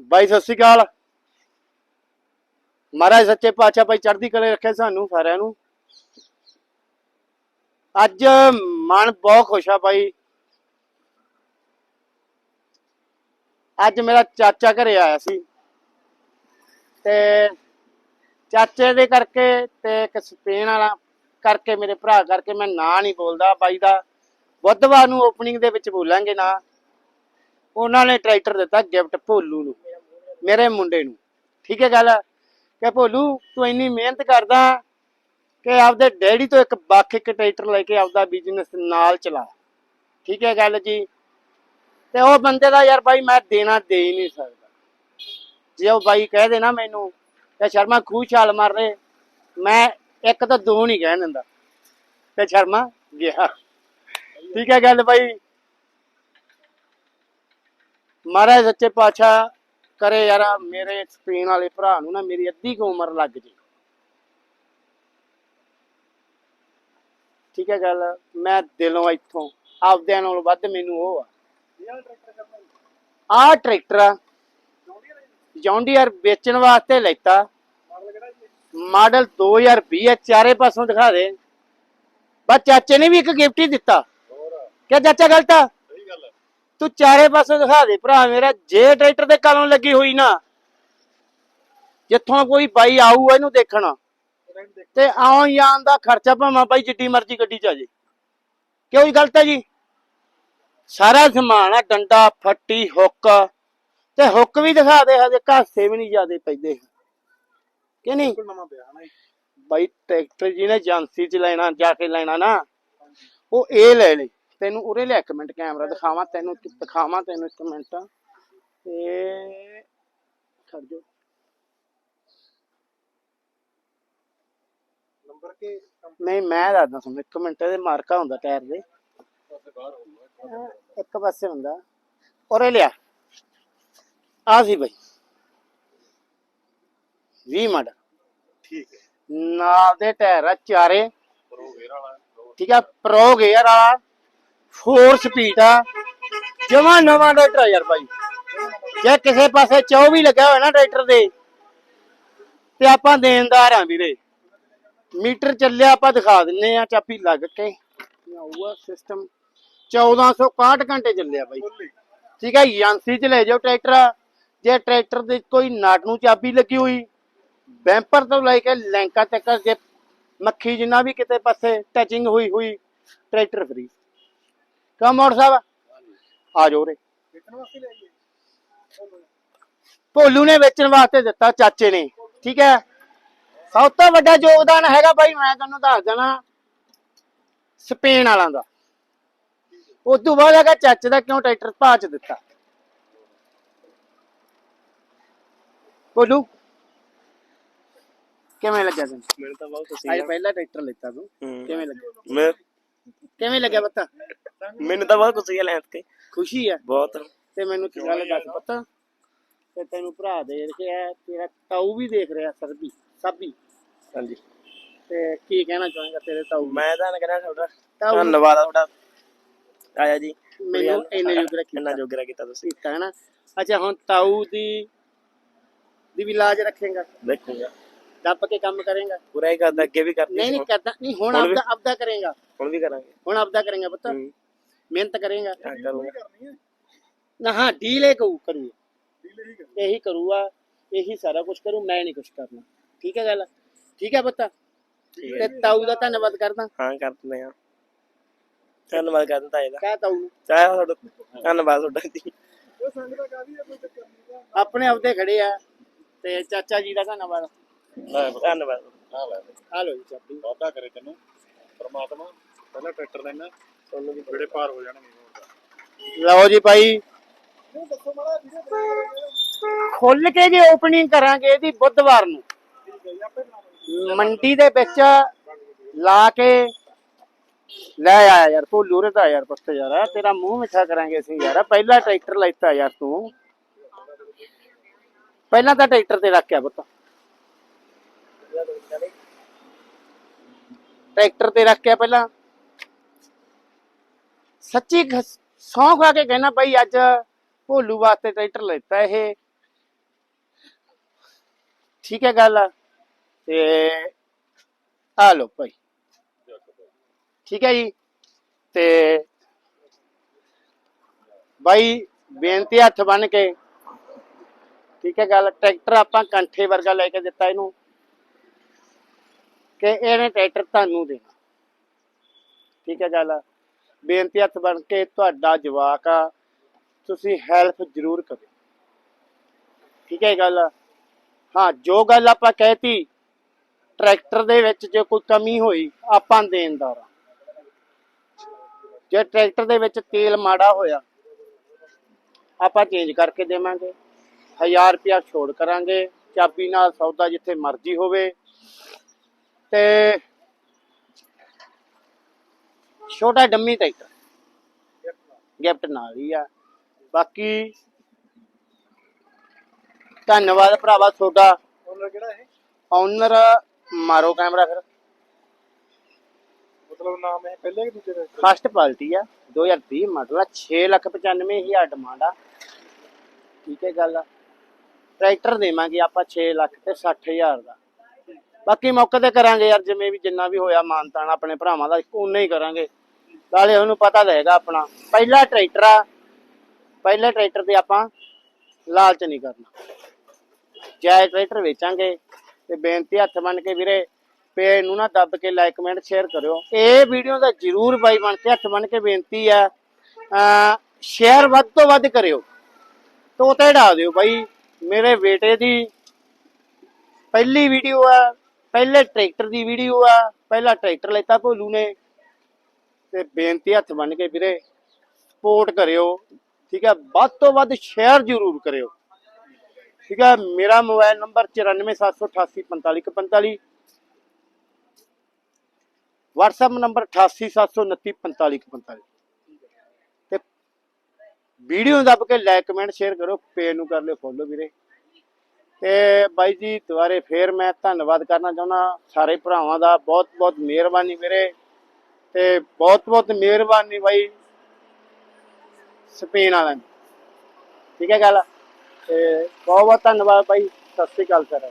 ਬਾਈ, ਸਤਿ ਸ਼੍ਰੀ ਅਕਾਲ। ਮਹਾਰਾਜ ਸੱਚੇ ਪਾਤਸ਼ਾਹ ਭਾਈ ਚੜ੍ਹਦੀ ਕਲੇ ਰੱਖੇ ਸਾਨੂੰ ਸਾਰਿਆਂ ਨੂੰ। ਅੱਜ ਮਨ ਬਹੁਤ ਖੁਸ਼ ਆ ਭਾਈ। ਅੱਜ ਮੇਰਾ ਚਾਚਾ ਘਰੇ ਆਇਆ ਸੀ। ਤੇ ਚਾਚੇ ਦੇ ਕਰਕੇ ਤੇ ਇੱਕ ਸਪੇਨ ਵਾਲਾ ਕਰਕੇ ਮੇਰੇ ਭਰਾ ਕਰਕੇ ਮੈਂ ਨਾਂ ਨਹੀਂ ਬੋਲਦਾ ਬਾਈ ਦਾ। ਬੁੱਧਵਾਰ ਨੂੰ ਓਪਨਿੰਗ ਦੇ ਵਿੱਚ ਬੋਲਾਂਗੇ ਨਾ। ਉਹਨਾਂ ਨੇ ਟਰੈਕਟਰ ਦਿੱਤਾ ਗਿਫਟ ਭੋਲੂ ਨੂੰ। ਮੇਰੇ ਮੁੰਡੇ ਨੂੰ। ਠੀਕ ਹੈ ਗੱਲ? ਕਿ ਭੋਲੂ, ਤੂੰ ਇੰਨੀ ਮਿਹਨਤ ਕਰਦਾ ਕਿ ਆਪਦੇ ਡੈਡੀ ਤੋਂ ਇੱਕ ਵੱਖ ਇੱਕ ਟਰੈਕਟਰ ਲੈ ਕੇ ਆਪਦਾ ਬਿਜ਼ਨਸ ਨਾਲ ਚਲਾ। ਠੀਕ ਹੈ ਗੱਲ ਜੀ? ਤੇ ਉਹ ਬੰਦੇ ਦਾ ਯਾਰ ਬਾਈ ਮੈਂ ਦੇਣਾ ਦੇ ਹੀ ਨਹੀਂ ਸਕਦਾ। ਜੇ ਉਹ ਬਾਈ ਕਹਿ ਦੇ ਨਾ ਮੈਨੂੰ ਕਿ ਸ਼ਰਮਾ ਖੂਹ ਛਾਲ ਮਾਰ ਰਹੇ ਮੈਂ ਇੱਕ ਤਾਂ ਦੋ ਨਹੀਂ ਕਹਿਣ ਦਿੰਦਾ। ਤੇ ਸ਼ਰਮਾ ਗਿਆ। ਠੀਕ ਹੈ ਗੱਲ ਬਾਈ? ਮਹਾਰਾਜ ਸੱਚੇ ਪਾਤਸ਼ਾਹ ਕਰੇ ਯਾਰ ਮੇਰੇ ਸਪੇਨ ਵਾਲੇ ਭਰਾ ਨੂੰ ਨਾ ਮੇਰੀ ਅੱਧੀ ਕੁ ਉਮਰ ਲੱਗ ਜੇ। ਠੀਕ ਹੈ ਗੱਲ? ਮੈਂ ਦਿਲੋਂ ਇੱਥੋਂ ਆਪਦਿਆਂ ਨਾਲੋਂ ਵੱਧ ਮੈਨੂੰ ਉਹ ਆ। ਆਹ ਟਰੈਕਟਰ ਆ। ਜੌਂਡੀਅਰ ਵੇਚਣ ਵਾਸਤੇ ਲੈਤਾ। ਮਾਡਲ 2020 ਹੈ ਚਾਰੇ ਪਾਸੋਂ ਦਿਖਾ ਦੇ। ਬਸ ਚਾਚੇ ਨੇ ਵੀ ਇੱਕ ਗਿਫਟ ਹੀ ਦਿੱਤਾ। ਕਿਆ ਚਾਚਾ ਗਲਤ ਆ? ਤੂੰ ਚਾਰੇ ਪਾਸੇ ਦਿਖਾ ਦੇ ਭਰਾ ਮੇਰਾ ਜੇ ਟਰੈਕਟਰ ਦੇ ਕਲੋਂ ਲੱਗੀ ਹੋਈ ਨਾ ਜਿੱਥੋਂ ਕੋਈ ਬਾਈ ਆਊ ਇਹਨੂੰ ਦੇਖਣ ਤੇ ਆਉਣ ਜਾਣ ਦਾ ਖਰਚਾ ਭਾਵੇਂ ਬਾਈ ਜਿੱਡੀ ਮਰਜ਼ੀ ਗੱਡੀ ਚ ਆ ਜੇ ਕਿਉਂ ਹੀ ਗਲਤ ਹੈ ਜੀ? ਸਾਰਾ ਸਮਾਨ ਆ ਡੰਡਾ ਫੱਟੀ ਹੁੱਕ ਤੇ ਹੁੱਕ ਵੀ ਦਿਖਾ ਦੇ ਹਜੇ ਘਾਸੇ ਵੀ ਨਹੀਂ ਜਿਆਦੇ ਪੈਂਦੇ। ਕਿ ਨਹੀਂ? ਬਾਈ ਟਰੈਕਟਰ ਜਿਹਨੇ ਏਜੰਸੀ ਚ ਲੈਣਾ ਜਾ ਕੇ ਲੈਣਾ ਨਾ ਉਹ ਇਹ ਲੈ ਲੈ। ਤੈਨੂੰ ਉਰੇ ਲੈ ਇੱਕ ਮਿੰਟ ਕੈਮਰਾ ਦਿਖਾਵਾਂ ਤੈਨੂੰ ਦਿਖਾਵਾਂ ਤੈਨੂੰ ਇੱਕ ਮਿੰਟ। ਤੇ ਛੱਡ ਜੋ ਨੰਬਰ ਕੇ? ਨਹੀਂ ਮੈਂ ਦੱਸਦਾ ਤੁਹਾਨੂੰ ਇੱਕ ਮਿੰਟ ਇਹਦੇ ਮਾਰਕਾ ਹੁੰਦਾ ਟਾਇਰ ਦੇ। ਇੱਕ ਪਾਸੇ ਹੁੰਦਾ। ਉਰੇ ਲਿਆ। ਆ ਸੀ ਬਾਈ। 20 ਮਾਡਲ। ਠੀਕ ਹੈ। ਨਾਲ ਦੇ ਟਾਇਰ ਆ ਚਾਰੇ। ਪ੍ਰੋ ਗੇਅਰ ਵਾਲਾ ਦੋ ਠੀਕ ਆ ਪ੍ਰੋ ਗੇਅਰ ਆ 4 ਸਪੀਡ ਆ। ਜਮਾ ਨਵਾਂ ਟਰੈਕਟਰ ਆ ਯਾਰ ਬਾਈ। ਜੇ ਕਿਸੇ ਪਾਸੇ ਚੌ ਵੀ ਲੱਗਾ ਹੋਇਆ ਨਾ ਟਰੈਕਟਰ ਦੇ ਤੇ ਆਪਾਂ ਦੇਣਦਾਰ ਆ ਵੀਰੇ। ਮੀਟਰ ਚੱਲਿਆ ਆਪਾਂ ਦਿਖਾ ਦਿੰਨੇ ਆ ਚਾਪੀ ਲੱਗ ਕੇ। ਆਊਗਾ ਸਿਸਟਮ 1461 ਘੰਟੇ ਚੱਲਿਆ ਬਾਈ। ਠੀਕ ਹੈ ਏਜੰਸੀ ਚ ਲੈ ਜਾਓ ਟਰੈਕਟਰ। ਜੇ ਟਰੈਕਟਰ ਦੇ ਕੋਈ ਨਾਟ ਨੂੰ ਚਾਬੀ ਲੱਗੀ ਹੋਈ ਬੈਂਪਰ ਤੋਂ ਲੈ ਕੇ ਲੈਂਕਾ ਤੱਕ ਜੇ ਮੱਖੀ ਜਿੰਨਾ ਵੀ ਕਿਤੇ ਪਾਸੇ ਟੱਚਿੰਗ ਹੋਈ ਹੋਈ ਟਰੈਕਟਰ ਫਰੀ ਕਾ ਮੋੜ ਸਾਹਿਬ? ਆ ਜਾਓ ਰੇ ਭੋਲੂ ਨੇ ਵੇਚਣ ਵਾਸਤੇ ਦਿੱਤਾ ਚਾਚੇ ਨੇ। ਠੀਕ ਹੈ? ਸਭ ਤੋਂ ਵੱਡਾ ਯੋਗਦਾਨ ਹੈਗਾ ਬਾਈ ਮੈਂ ਤੁਹਾਨੂੰ ਦੱਸ ਦੇਣਾ। ਸਪੇਨ ਵਾਲਾਂ ਦਾ। ਉਸ ਤੋਂ ਬਾਅਦ ਹੈਗਾ ਚਾਚੇ ਦਾ ਕਿਉਂ ਟਰੈਕਟਰ ਭਾਅ ਚ ਦਿੱਤਾ? ਭੋਲੂ ਕਿਵੇਂ ਲੱਗਿਆ ਤੈਨੂੰ? ਮੈਨੂੰ ਤਾਂ ਬਹੁਤ ਅੱਜ ਖੁਸ਼ੀ ਆ। ਪਹਿਲਾ ਟਰੈਕਟਰ ਲਿੱਤਾ ਤੂੰ। ਕਿਵੇਂ ਲੱਗਿਆ? ਮੈਂ ਕਿਵੇਂ ਲੱਗਿਆ ਪਤਾ ਮੈਨੂੰ ਤਾਂ ਬਹੁਤ ਖੁਸ਼ੀ ਆ ਲੈਣ ਤੇ। ਖੁਸ਼ੀ ਹੈ ਬਹੁਤ। ਤੇ ਮੈਨੂੰ ਇੱਕ ਗੱਲ ਦੱਸ ਪਤਾ। ਤੇ ਤੈਨੂੰ ਭਰਾ ਦੇ ਰਿਹਾ ਤੇਰਾ ਤਾਊ ਵੀ ਦੇਖ ਰਿਹਾ ਸਰਬੀ ਸਾਬੀ। ਹਾਂਜੀ। ਤੇ ਕੀ ਕਹਿਣਾ ਚਾਹਾਂਗਾ ਤੇਰੇ ਤਾਊ? ਮੈਂ ਤਾਂ ਕਹਿੰਦਾ ਤੁਹਾਡਾ ਤਾਊ। ਧੰਨਵਾਦ ਆ ਤੁਹਾਡਾ। ਆਇਆ ਜੀ। ਮੈਨੂੰ ਇੰਨੇ ਜੋਗਰਾ ਕਿੰਨਾ ਕੀਤਾ ਜੋਗਰਾ ਕੀਤਾ ਤੁਸੀਂ। ਕੀਤਾ ਹੈ ਨਾ? ਅੱਛਾ ਹੁਣ ਤਾਊ ਦੀ ਦੀ ਵੀ ਲਾਜ ਰੱਖੇਗਾ? ਦੇਖੂਗਾ। ਦੱਬ ਕੇ ਕੰਮ ਕਰੇਗਾ? ਪੂਰਾ ਹੀ ਕਰਦਾ ਅੱਗੇ ਵੀ ਕਰਨੀ ਨਹੀਂ ਨਹੀਂ ਕਰਦਾ ਨਹੀਂ ਹੁਣ ਆਪਦਾ ਆਪਦਾ ਕਰੇਗਾ। ਹੁਣ ਵੀ ਕਰਾਂਗੇ। ਹੁਣ ਆਪਦਾ ਕਰੇਗਾ ਪੁੱਤ। ਹੂੰ। ਮਿਹਨਤ ਕਰੇਗਾ। ਨਾ ਹਾਂ ਡੀਲ ਇਹ ਕਰੂ ਕਰੂਗਾ। ਡੀਲ ਹੀ ਕਰ ਇਹੀ ਕਰੂਗਾ ਇਹੀ ਸਾਰਾ ਕੁਝ ਕਰੂ ਮੈਂ ਨਹੀਂ ਕੁਝ ਕਰਨਾ। ਠੀਕ ਹੈ ਗੱਲ? ਠੀਕ ਹੈ ਹੈ। ਤੇ ਤਾਊ ਦਾ ਧੰਨਵਾਦ ਕਰਦਾ। ਹਾਂ ਕਰ ਦਿੰਦੇ ਆ ਧੰਨਵਾਦ ਕਰਦਾ ਤਾਂ ਇਹਦਾ ਕਹਿ ਤਾਊ ਚਾਹ ਤੁਹਾਡਾ। ਧੰਨਵਾਦ ਤੁਹਾਡਾ ਜੀ। ਉਹ ਸੰਗ ਦਾ ਕਾਦੀ ਹੈ ਕੋਈ ਚੱਕਰ ਨਹੀਂ ਆਪਣੇ ਆਪਦੇ ਖੜੇ ਆ ਤੇ ਚਾਚਾ ਜੀ ਦਾ ਧੰਨਵਾਦ। ਧੰਨਵਾਦ। ਆ ਲੈ। ਆ ਲੋ ਜੀ ਚਾਬੀ। ਵਾਦਾ ਕਰੇ ਤੈਨੂੰ। ਪ੍ਰਮਾਤਮਾ ਪਹਿਲਾਂ ਟਰੈਕਟਰ ਲੈਣਾ। ਤੁਹਾਨੂੰ ਵੀ ਬੜੇ ਪਾਰ ਹੋ ਜਾਣਗੇ ਹੋਰ ਦਾ ਲਓ ਜੀ ਭਾਈ। ਖੁੱਲ ਕੇ ਜੇ ਓਪਨਿੰਗ ਕਰਾਂਗੇ ਇਹਦੀ ਬੁੱਧਵਾਰ ਨੂੰ। ਮੰਡੀ ਦੇ ਵਿੱਚ ਲਾ ਕੇ ਲੈ ਆਇਆ ਯਾਰ ਤੂੰ ਲੂਰੇ ਦਾ ਯਾਰ ਪੁੱਤ ਯਾਰ ਤੇਰਾ ਮੂੰਹ ਮਿੱਠਾ ਕਰਾਂਗੇ ਅਸੀਂ ਯਾਰ। ਪਹਿਲਾ ਟਰੈਕਟਰ ਲੈਤਾ ਯਾਰ ਤੂੰ। ਪਹਿਲਾਂ ਤਾਂ ਟਰੈਕਟਰ ਤੇ ਰੱਖਿਆ ਪੁੱਤ। ਟਰੈਕਟਰ ਤੇ ਰੱਖਿਆ ਪਹਿਲਾਂ। ਸੱਚੀ ਸੌਂ ਖਾ ਕੇ ਕਹਿਣਾ ਭਾਈ ਅੱਜ ਭੋਲੂ ਵਾਸਤੇ ਟਰੈਕਟਰ ਲੈਤਾ ਇਹ। ਠੀਕ ਹੈ ਗੱਲ ਤੇ ਆ ਲੋ ਭਾਈ। ਠੀਕ ਹੈ ਜੀ। ਤੇ ਬਾਈ ਬੇਨਤੀ ਹੱਥ ਬੰਨ ਕੇ। ਠੀਕ ਹੈ ਗੱਲ, ਟਰੈਕਟਰ ਆਪਾਂ ਕੰਠੇ ਵਰਗਾ ਲੈ ਕੇ ਦਿੱਤਾ ਇਹਨੂੰ। ਕਿ ਇਹਨੇ ਟਰੈਕਟਰ ਤੁਹਾਨੂੰ ਦੇਣਾ। ਠੀਕ ਹੈ ਗੱਲ ਬੇਨਤੀ ਹੱਥ ਬਣ ਕੇ ਤੁਹਾਡਾ ਜਵਾਕ ਆ, ਤੁਸੀਂ ਹੈਲਪ ਜ਼ਰੂਰ ਕਰੋ। ਠੀਕ ਹੈ ਗੱਲ? ਹਾਂ, ਜੋ ਗੱਲ ਆਪਾਂ ਕਹਿਤੀ, ਟਰੈਕਟਰ ਦੇ ਵਿੱਚ ਜੇ ਕੋਈ ਕਮੀ ਹੋਈ, ਆਪਾਂ ਦੇਣਦਾਰ ਜੇ ਟਰੈਕਟਰ ਦੇ ਵਿੱਚ ਤੇਲ ਮਾੜਾ ਹੋਇਆ, ਆਪਾਂ ਚੇਂਜ ਕਰਕੇ ਦੇਵਾਂਗੇ। 1000 ਰੁਪਿਆ ਛੋੜ ਕਰਾਂਗੇ, ਚਾਬੀ ਨਾਲ ਸੌਦਾ ਜਿੱਥੇ ਮਰਜ਼ੀ ਹੋਵੇ। ਤੇ ਛੋਟਾ ਡੰਮੀ ਟਰੈਕਟਰ। ਗਿਫਟ ਨਾਲ ਹੀ ਆ। ਬਾਕੀ ਧੰਨਵਾਦ ਭਰਾਵਾ ਤੁਹਾਡਾ। ਉਹਨਾਂ ਕਿਹੜਾ ਇਹ? ਓਨਰ ਮਾਰੋ ਕੈਮਰਾ ਫਿਰ। ਮਤਲਬ ਨਾਮ ਇਹ ਪਹਿਲੇ ਕਿ ਦੂਜੇ ਦਾ? ਫਸਟ ਪਾਰਟੀ ਆ। 2020 ਮਾਡਲ ਆ 695000 ਡਿਮਾਂਡ ਆ। ਠੀਕ ਹੈ ਗੱਲ ਟਰੈਕਟਰ ਦੇਵਾਂਗੇ ਆਪਾਂ 6 ਲੱਖ ਤੇ 60000 ਦਾ। ਬਾਕੀ ਮੌਕੇ ਤੇ ਕਰਾਂਗੇ ਯਾਰ, ਜਿਵੇਂ ਵੀ ਜਿੰਨਾ ਵੀ ਹੋਇਆ ਮਾਨਤਾਨ ਆਪਣੇ ਭਰਾਵਾਂ ਦਾ ਉਨਾ ਹੀ ਕਰਾਂਗੇ। ਨਾਲੇ ਉਹਨੂੰ ਪਤਾ ਰਹੇਗਾ ਆਪਣਾ, ਪਹਿਲਾ ਟਰੈਕਟਰ ਆ, ਪਹਿਲੇ ਟਰੈਕਟਰ ਤੇ ਆਪਾਂ ਲਾਲਚ ਨਹੀਂ ਕਰਨਾ। ਜਾਇ ਟਰੈਕਟਰ ਵੇਚਾਂਗੇ ਤੇ ਬੇਨਤੀ ਹੱਥ ਬੰਨ ਕੇ ਵੀਰੇ, ਪੇਜ ਨੂੰ ਨਾ ਦੱਬ ਕੇ ਲਾਈਕ ਕਮੈਂਟ ਸ਼ੇਅਰ ਕਰਿਓ। ਇਹ ਵੀਡੀਓ ਦਾ ਜਰੂਰ ਬਾਈ ਬਣ ਕੇ ਹੱਥ ਬੰਨ ਕੇ ਬੇਨਤੀ ਆ ਸ਼ੇਅਰ ਵੱਧ ਤੋਂ ਵੱਧ ਕਰਿਓ। ਤੋਤੇ ਢਾ ਦਿਓ ਬਾਈ। ਮੇਰੇ ਬੇਟੇ ਦੀ ਪਹਿਲੀ ਵੀਡੀਓ ਆ ਪਹਿਲੇ ਟਰੈਕਟਰ ਦੀ ਵੀਡੀਓ ਆ, ਪਹਿਲਾ ਟਰੈਕਟਰ ਲੈਤਾ ਭੋਲੂ ਨੇ। ਤੇ ਬੇਨਤੀ ਹੱਥ ਬੰਨ ਕੇ ਵੀਰੇ ਸਪੋਰਟ ਕਰਿਓ, ਠੀਕ ਹੈ ਵੱਧ ਤੋਂ ਵੱਧ ਸ਼ੇਅਰ ਜ਼ਰੂਰ ਕਰਿਓ। ਠੀਕ ਹੈ ਮੇਰਾ ਮੋਬਾਈਲ ਨੰਬਰ 9478845145 WhatsApp ਨੰਬਰ 8879944545 ਤੇ ਵੀਡੀਓ ਦੱਬ ਕੇ ਲਾਈਕ ਕਮੈਂਟ ਸ਼ੇਅਰ ਕਰੋ ਪੇਜ ਨੂੰ ਕਰ ਲਿਓ ਫੋਲੋ ਵੀਰੇ। ਤੇ ਬਾਈ ਜੀ, ਦੁਬਾਰੇ ਫੇਰ ਮੈਂ ਧੰਨਵਾਦ ਕਰਨਾ ਚਾਹੁੰਦਾ ਸਾਰੇ ਭਰਾਵਾਂ ਦਾ। ਬਹੁਤ ਬਹੁਤ ਮਿਹਰਬਾਨੀ ਮੇਰੇ ਤੇ ਬਹੁਤ ਬਹੁਤ ਮਿਹਰਬਾਨੀ ਬਾਈ ਸਪੇਨ ਵਾਲਿਆਂ ਠੀਕ ਹੈ ਗੱਲ? ਤੇ ਬਹੁਤ ਬਹੁਤ ਧੰਨਵਾਦ ਬਾਈ। ਸਤਿ ਸ੍ਰੀ ਅਕਾਲ ਸਰ